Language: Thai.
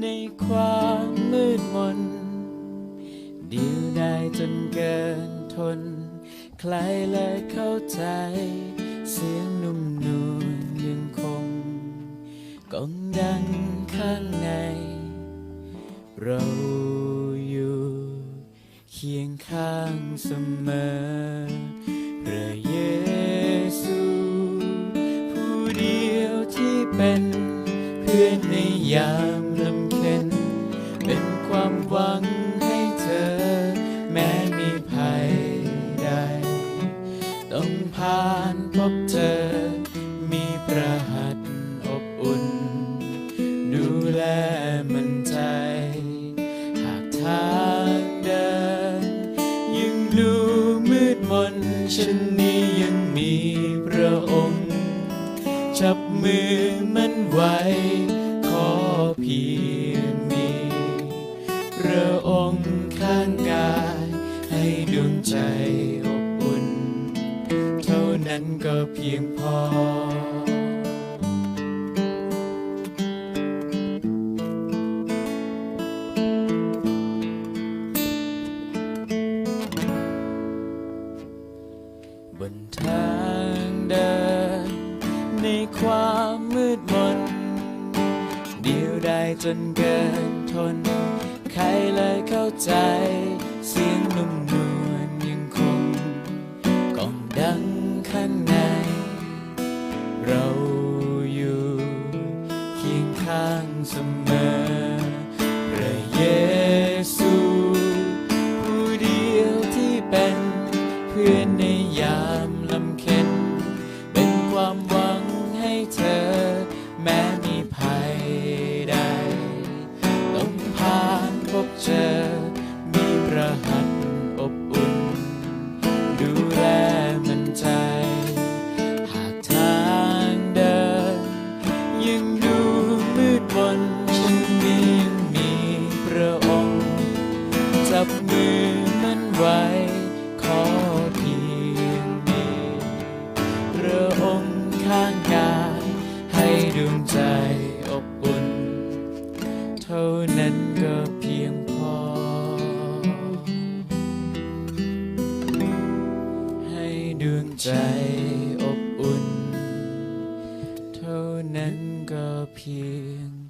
ในความมืดมนเดียวได้จนเกินทน ใครเลยเข้าใจ เสียงนุ่มนวลยังคงก้องดังข้างใน เราอยู่เคียงข้างเสมอพระเยซู ผู้เดียวที่เป็นเพื่อนในยามลำ ผ่านพบเธอ มีประหัตอบอุ่น ดูแลมันใจ หากทางเดิน ยังดูมืดมนฉันนี้ยังมีพระองค์ จับมือมันไว้ ขอเพียงมีพระองค์ข้างกาย ให้ดวงใจ นั้นก็เพียงพอ บนทางเดิน ในความมืดมน เดียวได้จนเกินทน ใครเลยเข้าใจ เสียงนุ่มางเสมอ เท่านั้นก็เพียงพอ ให้ดวงใจอบอุ่น เท่านั้นก็เพียง